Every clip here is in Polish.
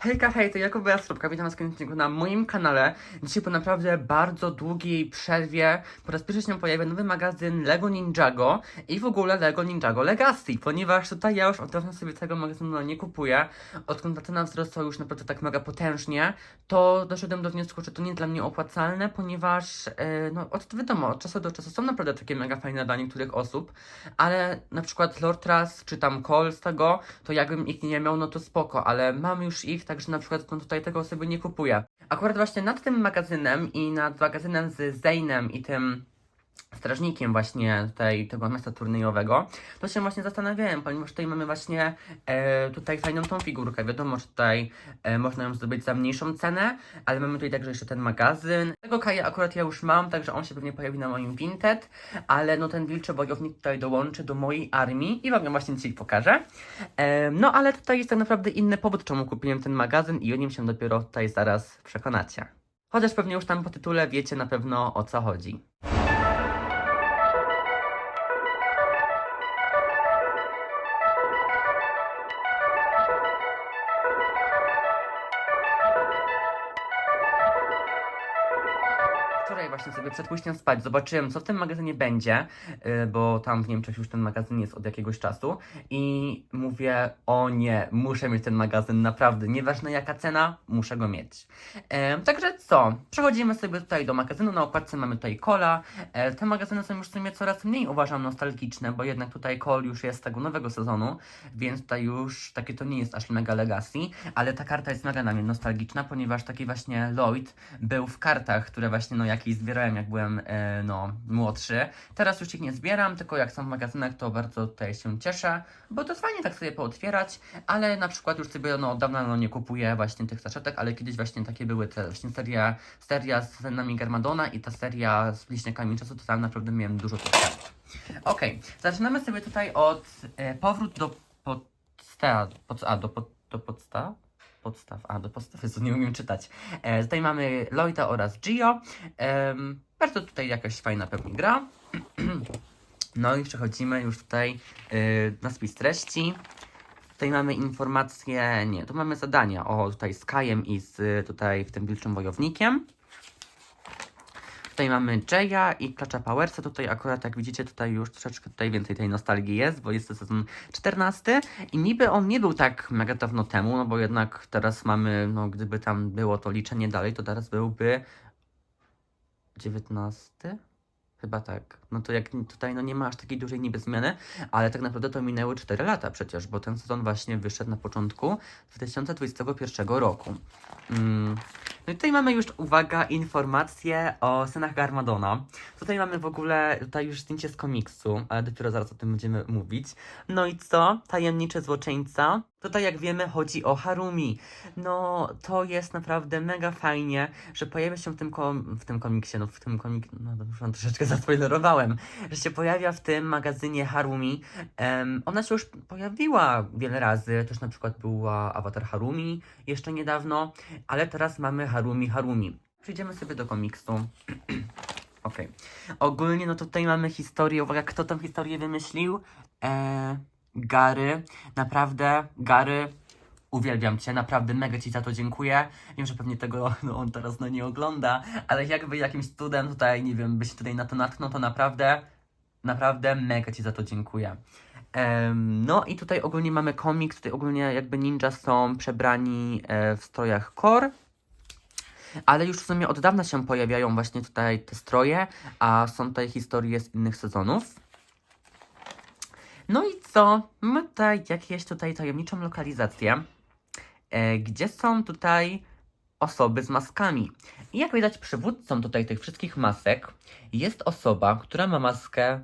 Hejka, hej, to Jakub Jastrzubka, witam was koniecznie na moim kanale. Dzisiaj po naprawdę bardzo długiej przerwie po raz pierwszy się pojawia nowy magazyn LEGO Ninjago i w ogóle LEGO Ninjago Legacy, ponieważ tutaj ja już od dawna sobie tego magazynu nie kupuję. Odkąd ta cena wzrosła już naprawdę tak mega potężnie, to doszedłem do wniosku, że to nie dla mnie opłacalne, ponieważ, e, no od, wiadomo, od czasu do czasu są naprawdę takie mega fajne dla niektórych osób, ale na przykład Lord Truss czy tam Cole z tego, to jakbym ich nie miał, no to spoko, ale mam już ich, także na przykład no tutaj tego sobie nie kupuję. Akurat właśnie nad tym magazynem i nad magazynem z Zainem i tym strażnikiem właśnie tutaj tego miasta turniejowego, to się właśnie zastanawiałem, ponieważ tutaj mamy właśnie e, tutaj fajną tą figurkę. Wiadomo, że tutaj e, można ją zdobyć za mniejszą cenę, ale mamy tutaj także jeszcze ten magazyn. Tego Kaja akurat ja już mam, także on się pewnie pojawi na moim Vinted, ale no ten wilczy bojownik tutaj dołączy do mojej armii i wam ją właśnie dzisiaj pokażę. E, no ale tutaj jest tak naprawdę inny powód, czemu kupiłem ten magazyn i o nim się dopiero tutaj zaraz przekonacie. Chociaż pewnie już tam po tytule wiecie na pewno o co chodzi. Właśnie sobie przed pójściem spać. Zobaczyłem, co w tym magazynie będzie, yy, bo tam w Niemczech już ten magazyn jest od jakiegoś czasu. I mówię, o nie, muszę mieć ten magazyn, naprawdę, nieważne jaka cena, muszę go mieć. Także co, przechodzimy sobie tutaj do magazynu, na okładce mamy tutaj Cola, e, te magazyny są już w sumie coraz mniej uważam nostalgiczne, bo jednak tutaj Col już jest z tego nowego sezonu, więc tutaj już takie to nie jest aż mega legacy, ale ta karta jest mega na mnie nostalgiczna, ponieważ taki właśnie Lloyd był w kartach, które właśnie no jakieś zbierałem jak byłem e, no młodszy. Teraz już ich nie zbieram, tylko jak są w magazynach to bardzo tutaj się cieszę, bo to jest fajnie tak sobie pootwierać, ale na przykład już sobie no od dawna no, nie kupuję właśnie tych saszetek, ale kiedyś właśnie takie były te właśnie seria, seria z nami Garmadona i ta seria z bliźniakami czasu, to tam naprawdę miałem dużo kart. Okej, zaczynamy sobie tutaj od e, powrót do podstaw, pod, a do, pod, do podstaw? Podstaw, a do podstaw, jest, nie umiem czytać. E, tutaj mamy Lloyda oraz Gio. Em, bardzo tutaj jakaś fajna pewnie gra. No i przechodzimy już tutaj y, na spis treści. Tutaj mamy informacje, nie, tu mamy zadania o tutaj z Kajem i z y, tutaj w tym wilczym wojownikiem. Tutaj mamy Jaya i Klacza Powersa. Tutaj akurat jak widzicie, tutaj już troszeczkę tutaj więcej tej nostalgii jest, bo jest to sezon 14 i niby on nie był tak mega dawno temu, no bo jednak teraz mamy, no gdyby tam było to liczenie dalej, to teraz byłby 19? Chyba tak. No to jak tutaj no nie ma aż takiej dużej niby zmiany, ale tak naprawdę to minęły 4 lata przecież, bo ten sezon właśnie wyszedł na początku 2021 roku. Mm. No i tutaj mamy już, uwaga, informacje o scenach Garmadona. Tutaj mamy w ogóle, tutaj już zdjęcie z komiksu, ale dopiero zaraz o tym będziemy mówić. No i co? Tajemniczy złoczyńca. Tutaj jak wiemy chodzi o Harumi. No to jest naprawdę mega fajnie, że pojawia się w tym, kom- w tym komiksie, no w tym komik, no już troszeczkę zaspoilerowałem, że się pojawia w tym magazynie Harumi. Em, ona się już pojawiła wiele razy, też na przykład była Avatar Harumi jeszcze niedawno, ale teraz mamy Harumi Harumi. Przejdziemy sobie do komiksu. Okej. Ogólnie no tutaj mamy historię, uwaga, kto tą historię wymyślił? Eee, Gary. Naprawdę, Gary, uwielbiam Cię, naprawdę mega Ci za to dziękuję. Wiem, że pewnie tego no, on teraz no, nie ogląda, ale jakby jakimś cudem tutaj, nie wiem, by się tutaj na to natknął, to naprawdę, naprawdę mega Ci za to dziękuję. Em, no i tutaj ogólnie mamy komiks, tutaj ogólnie jakby ninja są przebrani e, w strojach core. Ale już w sumie od dawna się pojawiają właśnie tutaj te stroje, a są tutaj historie z innych sezonów. No i co? Mamy tutaj jakieś tutaj tajemniczą lokalizację, e, gdzie są tutaj osoby z maskami. I jak widać przywódcą tutaj tych wszystkich masek jest osoba, która ma maskę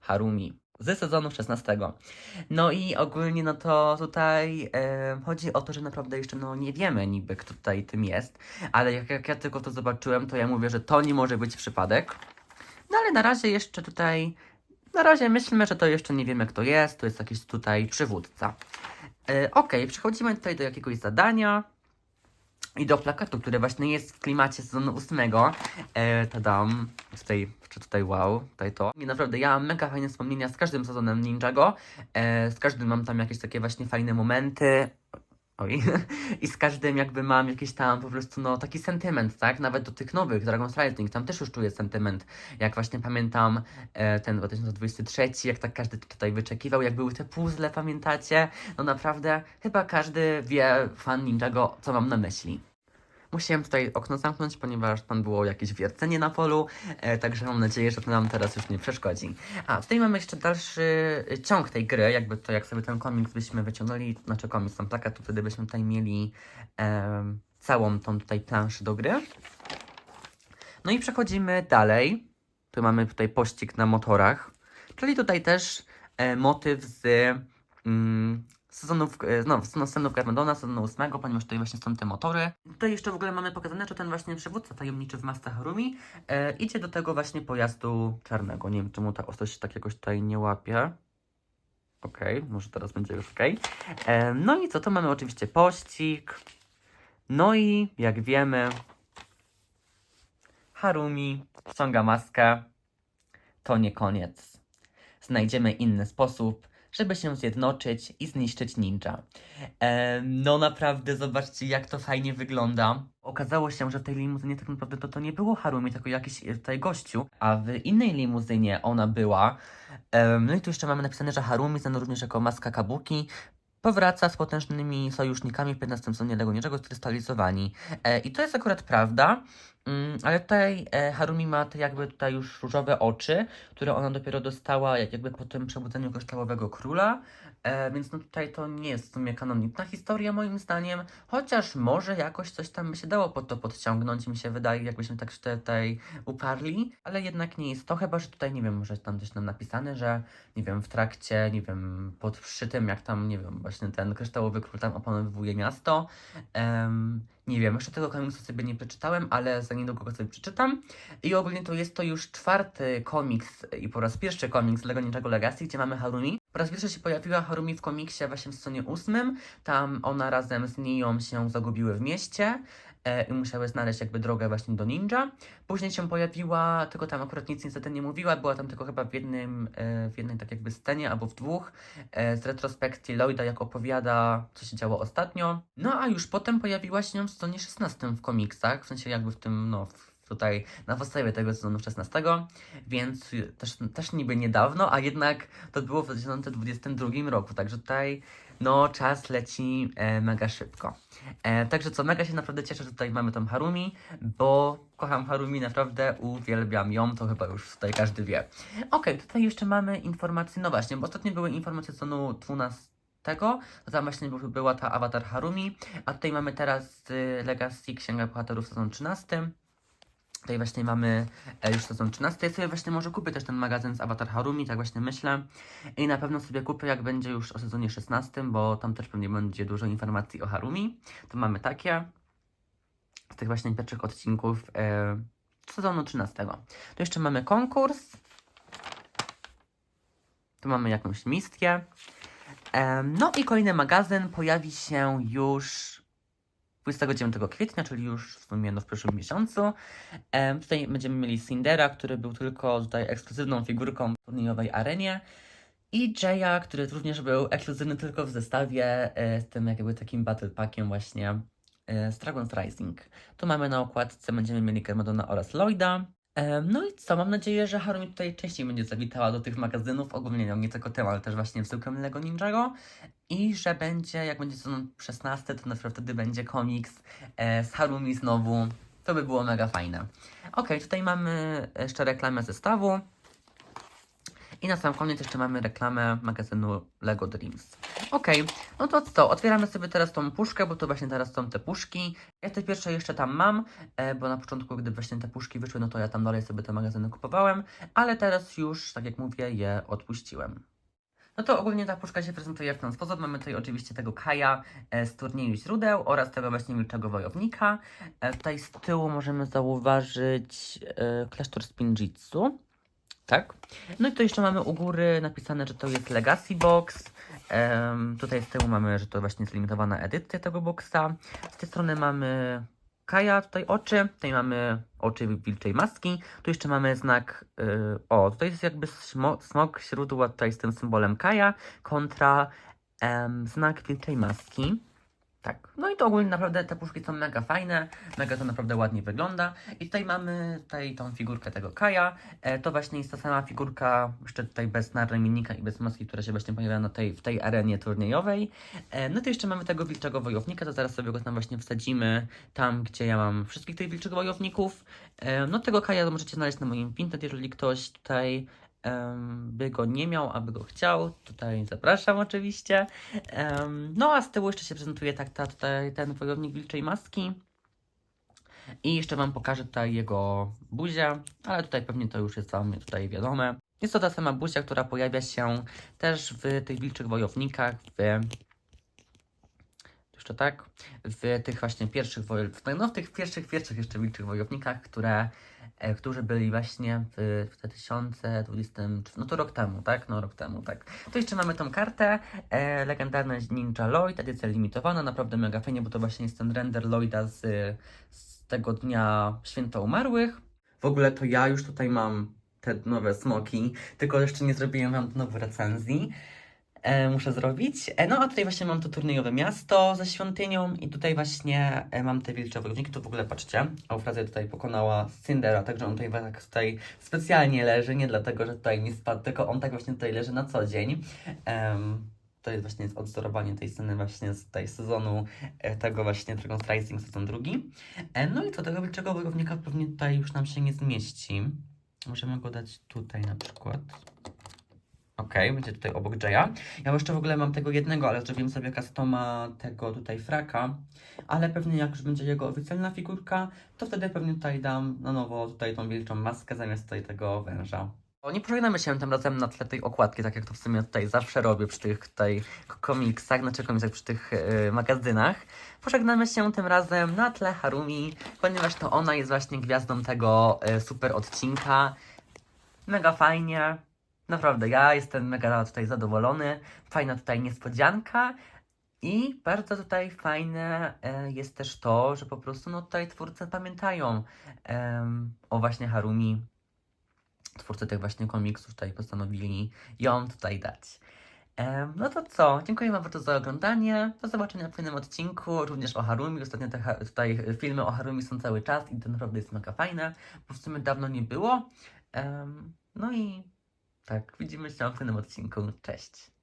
Harumi ze sezonu 16. No i ogólnie no to tutaj e, chodzi o to, że naprawdę jeszcze no nie wiemy niby kto tutaj tym jest, ale jak, jak ja tylko to zobaczyłem, to ja mówię, że to nie może być przypadek. No ale na razie jeszcze tutaj, na razie myślmy, że to jeszcze nie wiemy kto jest, to jest jakiś tutaj przywódca. E, Okej, przechodzimy tutaj do jakiegoś zadania. I do plakatu, który właśnie jest w klimacie sezonu ósmego. E, tadam. Tutaj, czy tutaj wow, tutaj to. I naprawdę, ja mam mega fajne wspomnienia z każdym sezonem Ninjago. E, z każdym mam tam jakieś takie właśnie fajne momenty. Oj. I z każdym jakby mam jakiś tam po prostu, no, taki sentyment, tak? Nawet do tych nowych, Dragon's Rising, tam też już czuję sentyment. Jak właśnie pamiętam e, ten 2023, jak tak każdy tutaj wyczekiwał, jak były te puzzle, pamiętacie? No naprawdę, chyba każdy wie, fan Ninjago, co mam na myśli. Musiałem tutaj okno zamknąć, ponieważ tam było jakieś wiercenie na polu, e, także mam nadzieję, że to nam teraz już nie przeszkodzi. A, tutaj mamy jeszcze dalszy ciąg tej gry, jakby to, jak sobie ten komiks byśmy wyciągnęli, znaczy komiks, tam plakat, to wtedy byśmy tutaj mieli em, całą tą tutaj planszę do gry. No i przechodzimy dalej. Tu mamy tutaj pościg na motorach, czyli tutaj też e, motyw z mm, sezonów, e, no, z scenów Garmadona, sezonu 8, ponieważ tutaj właśnie są te motory. Tutaj jeszcze w ogóle mamy pokazane, że ten właśnie przywódca tajemniczy w masce Harumi e, idzie do tego właśnie pojazdu czarnego. Nie wiem, czemu ta ostrość tak jakoś tutaj nie łapie. Okej, może teraz będzie już okej. E, No i co, to mamy oczywiście pościg. No i jak wiemy, Harumi ściąga maskę. To nie koniec. Znajdziemy inny sposób, żeby się zjednoczyć i zniszczyć ninja. Em, no naprawdę, zobaczcie jak to fajnie wygląda. Okazało się, że w tej limuzynie tak naprawdę to, to nie było Harumi, tylko jakiś e, tutaj gościu, a w innej limuzynie ona była. Em, no i tu jeszcze mamy napisane, że Harumi, znany również jako maska Kabuki, powraca z potężnymi sojusznikami w 15 sezonie Lego Ninjago skrystalizowani. E, I to jest akurat prawda, ale tutaj e, Harumi ma te jakby tutaj już różowe oczy, które ona dopiero dostała jak jakby po tym przebudzeniu Kryształowego Króla, e, więc no tutaj to nie jest w sumie kanoniczna historia moim zdaniem, chociaż może jakoś coś tam by się dało pod to podciągnąć, mi się wydaje, jakbyśmy tak tutaj uparli, ale jednak nie jest to, chyba że tutaj, nie wiem, może tam coś nam napisane, że nie wiem, w trakcie, nie wiem, pod przy jak tam, nie wiem, właśnie ten kryształowy król tam opanowuje miasto. Em, nie wiem, jeszcze tego komiksu sobie nie przeczytałem, ale za niedługo go sobie przeczytam. I ogólnie to jest to już czwarty komiks i po raz pierwszy komiks Lego Ninjago Legacy, gdzie mamy Harumi. Po raz pierwszy się pojawiła Harumi w komiksie właśnie w sezonie ósmym. Tam ona razem z Niją się zagubiły w mieście e, i musiały znaleźć jakby drogę właśnie do ninja. Później się pojawiła, tylko tam akurat nic niestety nie mówiła, była tam tylko chyba w jednym, e, w jednej tak jakby scenie albo w dwóch e, z retrospekcji Lloyda, jak opowiada, co się działo ostatnio. No a już potem pojawiła się w sezonie 16 w komiksach, w sensie jakby w tym, no w, tutaj na podstawie tego sezonu 16, więc też, też niby niedawno, a jednak to było w 2022 roku, także tutaj no czas leci e, mega szybko. E, także co, mega się naprawdę cieszę, że tutaj mamy tą Harumi, bo kocham Harumi, naprawdę uwielbiam ją, to chyba już tutaj każdy wie. Okej, tutaj jeszcze mamy informacje, no właśnie, bo ostatnio były informacje z sezonu 12, to tam właśnie był- była ta awatar Harumi, a tutaj mamy teraz y, Legacy Księga Bohaterów sezon 13. Tutaj właśnie mamy e, już sezon 13. Ja sobie właśnie może kupię też ten magazyn z Avatar Harumi, tak właśnie myślę. I na pewno sobie kupię, jak będzie już o sezonie 16, bo tam też pewnie będzie dużo informacji o Harumi. To mamy takie z tych właśnie pierwszych odcinków e, sezonu 13. Tu jeszcze mamy konkurs. Tu mamy jakąś misję. Em, no i kolejny magazyn pojawi się już 29 kwietnia, czyli już w sumie no w przyszłym miesiącu. Em, tutaj będziemy mieli Cindera, który był tylko tutaj ekskluzywną figurką w turniejowej arenie. I Jaya, który również był ekskluzywny tylko w zestawie e, z tym jakby takim battle packiem właśnie e, z Dragon's Rising. Tu mamy na okładce, będziemy mieli Garmadona oraz Lloyda. No i co, mam nadzieję, że Harumi tutaj częściej będzie zawitała do tych magazynów, ogólnie no, nie tylko tym, ale też właśnie w zwykłym Lego Ninjago. I że będzie, jak będzie sezon 16, to na przykład wtedy będzie komiks e, z Harumi znowu. To by było mega fajne. Ok, tutaj mamy jeszcze reklamę zestawu. I na sam koniec jeszcze mamy reklamę magazynu Lego Dreams. Okej, no to co? Otwieramy sobie teraz tą puszkę, bo to właśnie teraz są te puszki. Ja te pierwsze jeszcze tam mam, e, bo na początku, gdy właśnie te puszki wyszły, no to ja tam dalej sobie te magazyny kupowałem, ale teraz już, tak jak mówię, je odpuściłem. No to ogólnie ta puszka się prezentuje w ten sposób. Mamy tutaj oczywiście tego Kaja e, z turnieju źródeł oraz tego właśnie Milczego Wojownika. E, tutaj z tyłu możemy zauważyć klasztor Spinjitzu. Tak. No i tu jeszcze mamy u góry napisane, że to jest Legacy Box. Tutaj z tyłu mamy, że to właśnie jest limitowana edycja tego boxa. Z tej strony mamy Kaja, tutaj oczy. Tutaj mamy oczy wilczej maski. Tu jeszcze mamy znak. y, o, tutaj jest jakby smo, smok źródła tutaj z tym symbolem Kaja kontra znak wilczej maski. Tak. No i to ogólnie naprawdę te puszki są mega fajne, mega to naprawdę ładnie wygląda. I tutaj mamy tutaj tą figurkę tego Kaja. E, to właśnie jest ta sama figurka, jeszcze tutaj bez naramiennika i bez maski, która się właśnie pojawia na tej, w tej arenie turniejowej. E, no to jeszcze mamy tego wilczego wojownika, to zaraz sobie go tam właśnie wsadzimy, tam gdzie ja mam wszystkich tych wilczych wojowników. E, no tego Kaja możecie znaleźć na moim Pinterest, jeżeli ktoś tutaj by go nie miał, aby go chciał. Tutaj zapraszam oczywiście. No a z tyłu jeszcze się prezentuje tak ta, tutaj ten wojownik wilczej maski. I jeszcze Wam pokażę tutaj jego buzię, ale tutaj pewnie to już jest Wam tutaj wiadome. Jest to ta sama buzia, która pojawia się też w tych wilczych wojownikach, w... Jeszcze tak? W tych właśnie pierwszych wojownikach, no w tych pierwszych, pierwszych jeszcze wilczych wojownikach, które, e, którzy byli właśnie w, w 2020, no to rok temu, tak? No rok temu, tak. To jeszcze mamy tą kartę, e, legendarna Ninja Lloyd, edycja limitowana, naprawdę mega fajnie, bo to właśnie jest ten render Lloyda z, z tego dnia Święta Umarłych. W ogóle to ja już tutaj mam te nowe smoki, tylko jeszcze nie zrobiłem wam nowej recenzji. E, muszę zrobić. E, no a tutaj właśnie mam to turniejowe miasto ze świątynią i tutaj właśnie e, mam te wilcze wojownik. Tu w ogóle patrzcie, Eufrazja tutaj pokonała Cindera, także on tutaj, tak tutaj specjalnie leży, nie dlatego, że tutaj mi spadł, tylko on tak właśnie tutaj leży na co dzień. To jest właśnie odzorowanie tej sceny właśnie z tej sezonu tego właśnie Dragon's Rising sezon drugi. No i co, tego wilczego wojownika pewnie tutaj już nam się nie zmieści. Możemy go dać tutaj na przykład. Okej, będzie tutaj obok Jaya. Ja jeszcze w ogóle mam tego jednego, ale zrobiłem sobie customa tego tutaj fraka. Ale pewnie jak już będzie jego oficjalna figurka, to wtedy pewnie tutaj dam na nowo tutaj tą wilczą maskę zamiast tutaj tego węża. Nie pożegnamy się tym razem na tle tej okładki, tak jak to w sumie tutaj zawsze robię przy tych tutaj komiksach, znaczy komiksach przy tych yy, magazynach. Pożegnamy się tym razem na tle Harumi, ponieważ to ona jest właśnie gwiazdą tego yy, super odcinka. Mega fajnie. Naprawdę, ja jestem mega tutaj zadowolony. Fajna tutaj niespodzianka. I bardzo tutaj fajne e, jest też to, że po prostu no tutaj twórcy pamiętają o właśnie Harumi. Twórcy tych właśnie komiksów tutaj postanowili ją tutaj dać. No to co? Dziękuję Wam bardzo za oglądanie. Do zobaczenia w kolejnym odcinku, również o Harumi. Ostatnio te, ha- tutaj filmy o Harumi są cały czas i to naprawdę jest mega fajne, bo w sumie dawno nie było. No i tak, widzimy się w kolejnym odcinku. Cześć.